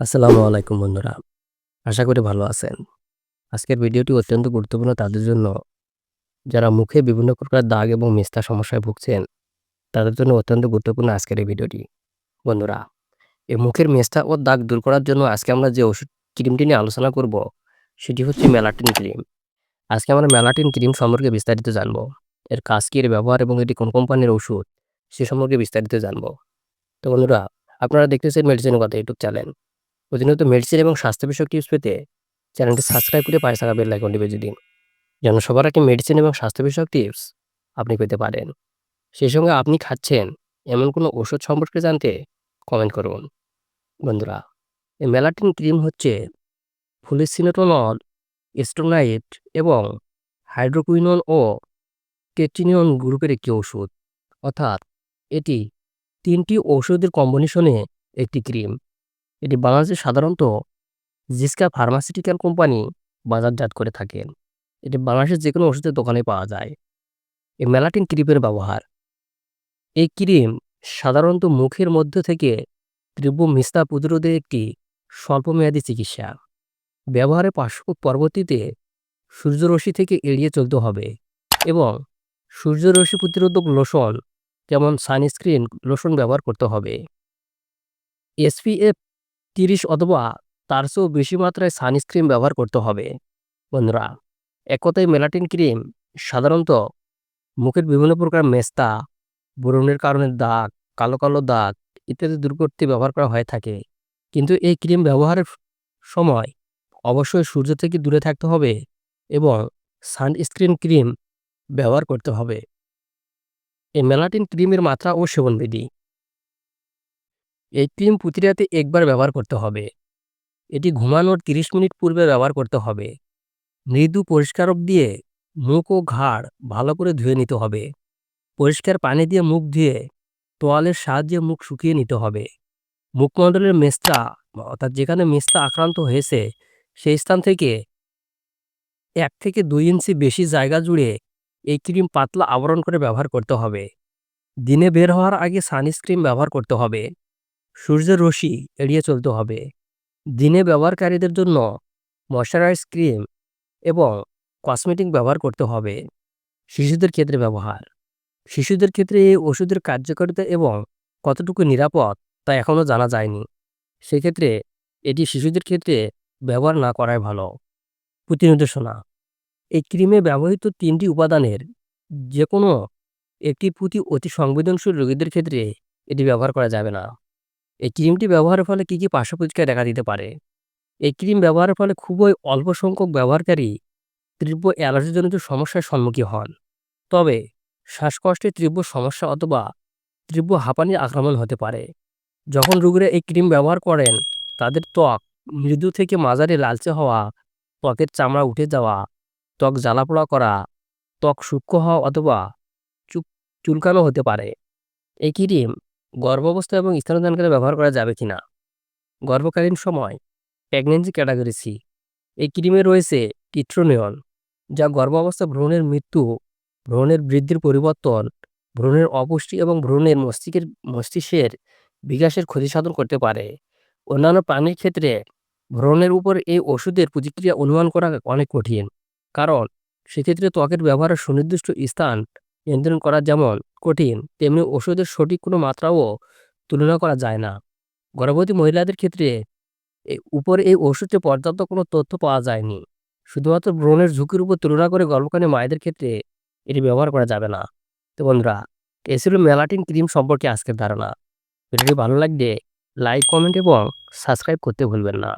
আসসালামু আলাইকুম বন্ধুরা, আশা করি ভালো আছেন। আজকের ভিডিওটি অত্যন্ত গুরুত্বপূর্ণ তাদের জন্য। যারা মুখে বিভিন্ন প্রকার দাগ এবং মিস্তা সমস্যায় ভুগছেন, তাদের জন্য অত্যন্ত গুরুত্বপূর্ণ আজকের এই ভিডিওটি। বন্ধুরা, এই মুখের মেস্তা ও দাগ দূর করার জন্য আজকে আমরা যে ওষুধ ক্রিমটি নিয়ে আলোচনা করব, সেটি হচ্ছে মেলাটিন ক্রিম। আজকে আমরা মেলাটিন ক্রিম সম্পর্কে বিস্তারিত জানব। এর কাজ কি, এর ব্যবহার এবং এটি কোন কোম্পানির ওষুধ, সে সম্পর্কে বিস্তারিত জানব। তো বন্ধুরা, আপনারা দেখতেছেন মেডিসিনের কথা ইউটিউব চ্যানেল। প্রতিনিয়ত মেডিসিন এবং স্বাস্থ্য বিষয়ক টিপস পেতে চ্যানেলটি সাবস্ক্রাইব করে পাশে থাকা বেল আইকনটি বেজে দিন। যেন সবার আগে মেডিসিন এবং স্বাস্থ্য বিষয়ক টিপস আপনি পেতে পারেন। সেই সঙ্গে আপনি খাচ্ছেন এমন কোনো ওষুধ সম্পর্কে জানতে কমেন্ট করুন। বন্ধুরা, এই মেলাটিন ক্রিম হচ্ছে ফুলিসিনেটনল স্টোনাইট এবং হাইড্রোকুইনন ও কেটিনিয়ন গ্রুপের একটি ওষুধ অর্থাৎ এটি তিনটি ঔষধের কম্বিনেশনে একটি ক্রিম এটি বাংলাদেশে সাধারণত জিসকা ফার্মাসিউটিক্যাল কোম্পানি বাজারজাত করে থাকেন। এটি বাংলাদেশের যে কোনো ওষুধের দোকানে পাওয়া যায়। এই মেলাটিন ক্রিমের ব্যবহার। এই ক্রিম সাধারণত মুখের মধ্য থেকে তীব্র মিস্তা প্রতিরোধের একটি স্বল্পমেয়াদী চিকিৎসা। ব্যবহারে পার্শ্ব পরবর্তীতে সূর্যরশ্মি থেকে এড়িয়ে চলতে হবে এবং সূর্যরশ্মি প্রতিরোধক লোশন যেমন সানস্ক্রিন, লোশন ব্যবহার করতে হবে। এসপিএফ তিরিশ অথবা তার চেয়েও বেশি মাত্রায় সানস্ক্রিন ব্যবহার করতে হবে। বন্ধুরা এক কথায় মেলাটিন ক্রিম সাধারণত মুখের বিভিন্ন প্রকার মেস্তা, ব্রণের কারণে দাগ, কালো কালো দাগ ইত্যাদি দূর করতে ব্যবহার করা হয়ে থাকে। কিন্তু এই ক্রিম ব্যবহারের সময় অবশ্যই সূর্য থেকে দূরে থাকতে হবে এবং সানস্ক্রিন ক্রিম ব্যবহার করতে হবে। এই মেলাটিন ক্রিমের মাত্রা ও সেবনবিধি এই ক্রিম প্রতি রাতে একবার ব্যবহার করতে হবে। এটি ঘুমানোর ৩০ মিনিট পূর্বে ব্যবহার করতে হবে। মৃদু পরিষ্কারক দিয়ে মুখ ও ঘাড় ভালো করে ধুয়ে নিতে হবে। পরিষ্কার পানি দিয়ে মুখ ধুয়ে তোয়ালের সাহায্যে মুখ শুকিয়ে নিতে হবে। মুখমণ্ডলের মেস্তা, অর্থাৎ যেখানে মেস্তা আক্রান্ত হয়েছে, সেই স্থান থেকে এক থেকে দুই ইঞ্চি বেশি জায়গা জুড়ে এই ক্রিম পাতলা আবরণ করে ব্যবহার করতে হবে। দিনে বের হওয়ার আগে সানস্ক্রিন ব্যবহার করতে হবে। সূর্যের রশ্মি এড়িয়ে চলতে হবে। দিনে ব্যবহারকারীদের জন্য ময়শ্চারাইজ ক্রিম এবং কসমেটিক ব্যবহার করতে হবে। শিশুদের ক্ষেত্রে ব্যবহার। শিশুদের ক্ষেত্রে এই ওষুধের কার্যকারিতা এবং কতটুকু নিরাপদ তা এখনও জানা যায়নি। সেক্ষেত্রে এটি শিশুদের ক্ষেত্রে ব্যবহার না করাই ভালো। প্রতিনির্দেশনা। এই ক্রিমে ব্যবহৃত তিনটি উপাদানের যে কোনো একটি প্রতি অতি সংবেদনশীল রোগীদের ক্ষেত্রে এটি ব্যবহার করা যাবে না। এই ক্রিমটি ব্যবহারের ফলে কী কী পার্শ্ব প্রতিক্রিয়া দেখা দিতে পারে? এই ক্রিম ব্যবহারের ফলে খুবই অল্প সংখ্যক ব্যবহারকারী তীব্র অ্যালার্জিজনিত সমস্যার সম্মুখীন হন। তবে শ্বাসকষ্টে তীব্র সমস্যা অথবা তীব্র হাঁপানির আক্রমণ হতে পারে। যখন রোগীরা এই ক্রিম ব্যবহার করেন, তাদের ত্বক, মৃদু থেকে মাঝারি লালচে হওয়া, ত্বকের চামড়া উঠে যাওয়া, ত্বক জ্বালাপোড়া করা, ত্বক সূক্ষ্ম হওয়া অথবা চুলকানো হতে পারে। এই ক্রিম গর্ভাবস্থা এবং স্তনদানকালে ব্যবহার করা যাবে কিনা? গর্ভকালীন সময় প্রেগনেন্সি ক্যাটাগরি সি। এই ক্রিমে রয়েছে কিট্রোনিয়ন যা গর্ভাবস্থা ভ্রূণের মৃত্যু, ভ্রূণের বৃদ্ধির পরিবর্তন, ভ্রূণের অপুষ্টি এবং ভ্রূণের মস্তিষ্কের মস্তিষ্কের বিকাশের ক্ষতি সাধন করতে পারে। অন্যান্য প্রাণীর ক্ষেত্রে ভ্রূণের উপর এই ওষুধের প্রতিক্রিয়া অনুমান করা অনেক কঠিন, কারণ সেক্ষেত্রে ত্বকের ব্যবহারের সুনির্দিষ্ট স্থান নিয়ন্ত্রণ করা যেমন কঠিন, তেমনি ওষুধের সঠিক কোনো মাত্রাও তুলনা করা যায় না। গর্ভবতী মহিলাদের ক্ষেত্রে উপরে এই ওষুধে পর্যাপ্ত কোনো তথ্য পাওয়া যায়নি। শুধুমাত্র ব্রণের ঝুঁকির উপর তুলনা করে গর্ভকালীন মায়েদের ক্ষেত্রে এটি ব্যবহার করা যাবে না। তো বন্ধুরা, এ মেলাটিন ক্রিম সম্পর্কে আজকের ধারণা। ভিডিওটি ভালো লাগলে লাইক, কমেন্ট এবং সাবস্ক্রাইব করতে ভুলবেন না।